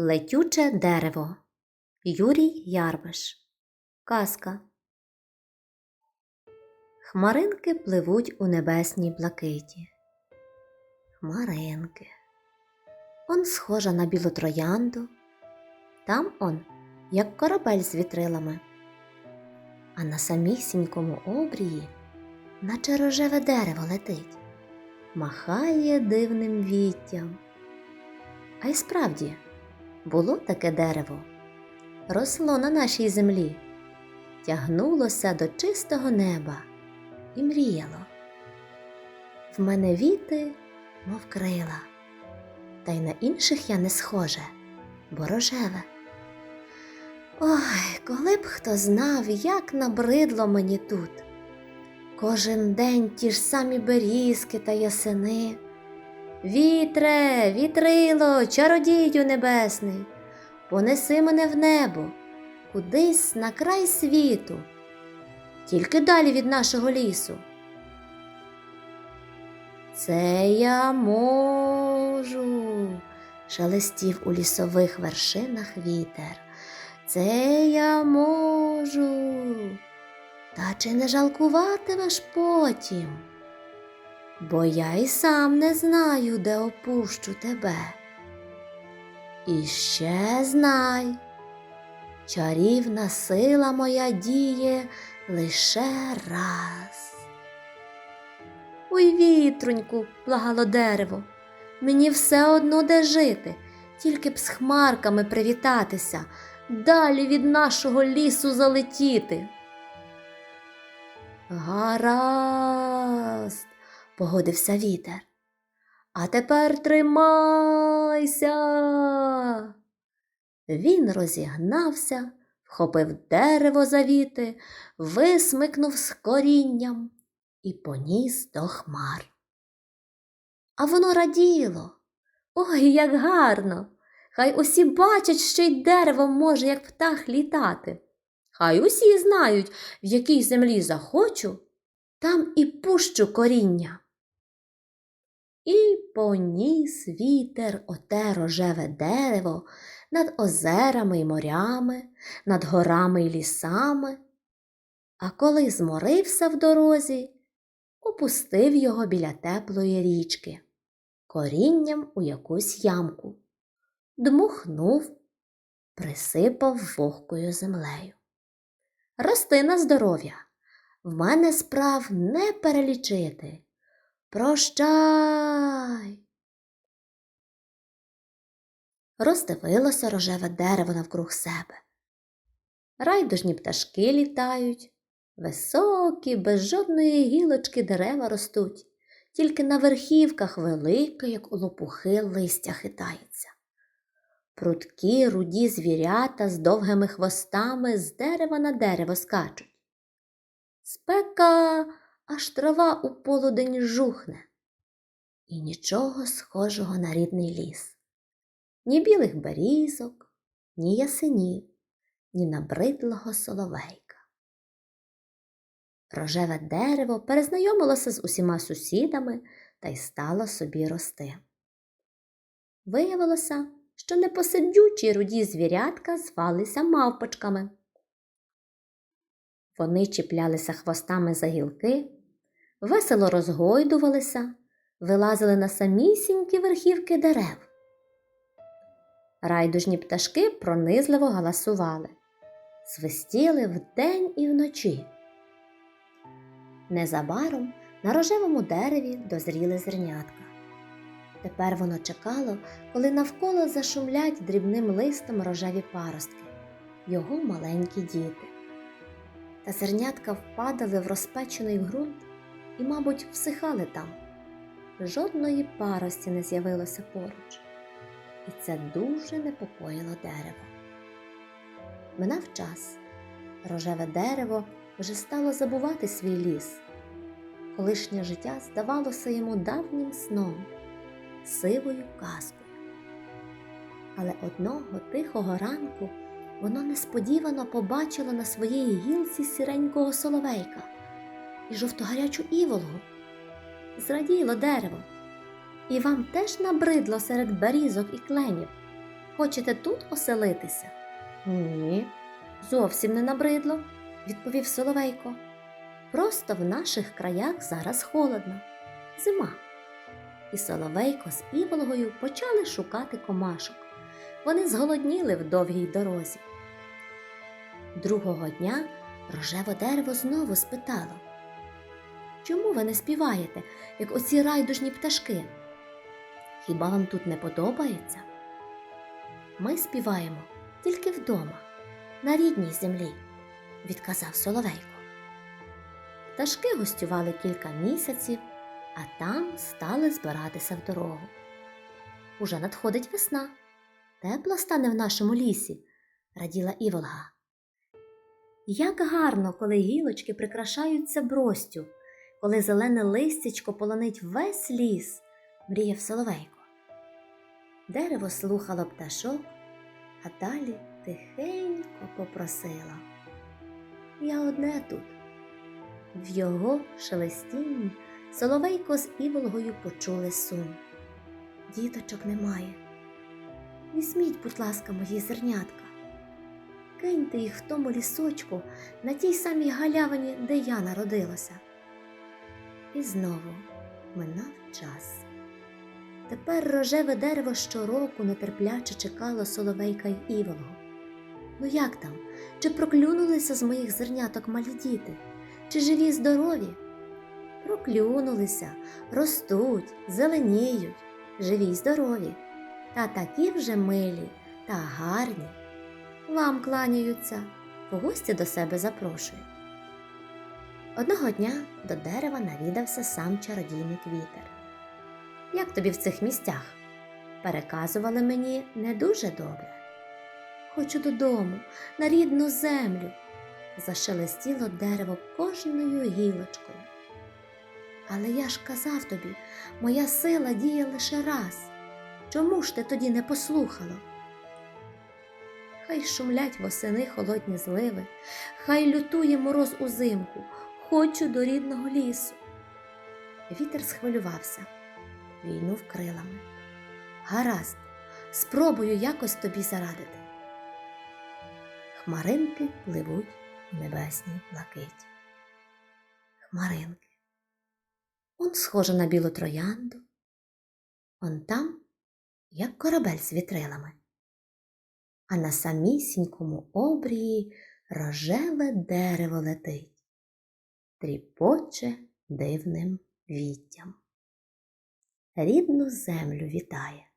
Летюче дерево. Юрій Ярбиш. Казка. Хмаринки пливуть у небесній блакиті. Хмаринки. Он схожа на білу троянду. Там он, як корабель з вітрилами. А на самісінькому обрії, наче рожеве дерево летить, махає дивним віттям. А й справді, було таке дерево, росло на нашій землі, тягнулося до чистого неба і мріяло. В мене віти, мов крила, та й на інших я не схоже, бо рожеве. Ой, коли б хто знав, як набридло мені тут. Кожен день ті ж самі берізки та ясени. Вітре, вітрило, чародію небесний, понеси мене в небо, кудись на край світу, тільки далі від нашого лісу. Це я можу, шелестів у лісових вершинах вітер. Це я можу. Та чи не жалкуватимеш потім? Бо я й сам не знаю, де опущу тебе. І ще знай, чарівна сила моя діє лише раз. Ой, вітроньку, благало дерево, мені все одно де жити, тільки б з хмарками привітатися, далі від нашого лісу залетіти. Гаразд, погодився вітер. А тепер тримайся. Він розігнався, вхопив дерево за віти, висмикнув з корінням і поніс до хмар. А воно раділо. Ой, як гарно! Хай усі бачать, що й дерево може, як птах, літати. Хай усі знають, в якій землі захочу, там і пущу коріння. І поніс вітер оте рожеве дерево над озерами й морями, над горами й лісами. А коли зморився в дорозі, опустив його біля теплої річки, корінням у якусь ямку, дмухнув, присипав вогкою землею. Рости на здоров'я, в мене справ не перелічити. Прощай. Роздивилося рожеве дерево навкруг себе. Райдужні пташки літають, високі, без жодної гілочки дерева ростуть, тільки на верхівках велике, як у лопухи, листя хитається. Прудкі руді звірята з довгими хвостами з дерева на дерево скачуть. Спека аж трава у полудень жухне, і нічого схожого на рідний ліс. Ні білих берізок, ні ясенів, ні набридлого соловейка. Рожеве дерево перезнайомилося з усіма сусідами та й стало собі рости. Виявилося, що непосидючі руді звірятка звалися мавпочками. Вони чіплялися хвостами за гілки, весело розгойдувалися, вилазили на самісінькі верхівки дерев. Райдужні пташки пронизливо галасували, свистіли вдень і вночі. Незабаром на рожевому дереві дозріли зернятка. Тепер воно чекало, коли навколо зашумлять дрібним листом рожеві паростки, його маленькі діти. Та зернятка впадали в розпечений ґрунт і, мабуть, всихали там. Жодної парості не з'явилося поруч, і це дуже непокоїло дерево. Минав час. Рожеве дерево вже стало забувати свій ліс. Колишнє життя здавалося йому давнім сном, сивою казкою. Але одного тихого ранку воно несподівано побачило на своїй гілці сіренького соловейка і жовтогарячу іволгу. Зраділо дерево, і вам теж набридло серед берізок і кленів. Хочете тут оселитися? Ні, зовсім не набридло, відповів Соловейко. Просто в наших краях зараз холодно, зима. І Соловейко з іволгою почали шукати комашок. Вони зголодніли в довгій дорозі. Другого дня рожеве дерево знову спитало Чому ви не співаєте, як оці райдужні пташки? Хіба вам тут не подобається? Ми співаємо тільки вдома, на рідній землі, відказав Соловейко. Пташки гостювали кілька місяців, а там стали збиратися в дорогу. Уже надходить весна. Тепла стане в нашому лісі, раділа Іволга. Як гарно, коли гілочки прикрашаються бростю, коли зелене листячко полонить весь ліс, мріяв Соловейко. Дерево слухало пташок, а далі тихенько попросила. Я одне тут. В його шелестінні Соловейко з Іволгою почули сум. Діточок немає. Візьміть, будь ласка, мої зернятка. Киньте їх в тому лісочку на тій самій галявині, де я народилася. І знову минав час. Тепер рожеве дерево щороку нетерпляче чекало соловейка й іволгу. Ну як там? Чи проклюнулися з моїх зерняток малі діти? Чи живі здорові? Проклюнулися, ростуть, зеленіють, живі й здорові, та такі вже милі та гарні. Вам кланяються, в гості до себе запрошую. Одного дня до дерева навідався сам чародійник вітер. Як тобі в цих місцях? Переказували мені не дуже добре. Хочу додому, на рідну землю, зашелестіло дерево кожною гілочкою. Але я ж казав тобі, моя сила діє лише раз. Чому ж ти тоді не послухало? Хай шумлять восени холодні зливи, хай лютує мороз узимку, хочу до рідного лісу. Вітер схвилювався, війнув крилами. Гаразд, спробую якось тобі зарадити. Хмаринки пливуть у небесній блакиті. Хмаринки. Он схожа на білу троянду, он там, як корабель з вітрилами, а на самісінькому обрії рожеве дерево летить, тріпоче дивним віттям. Рідну землю вітає.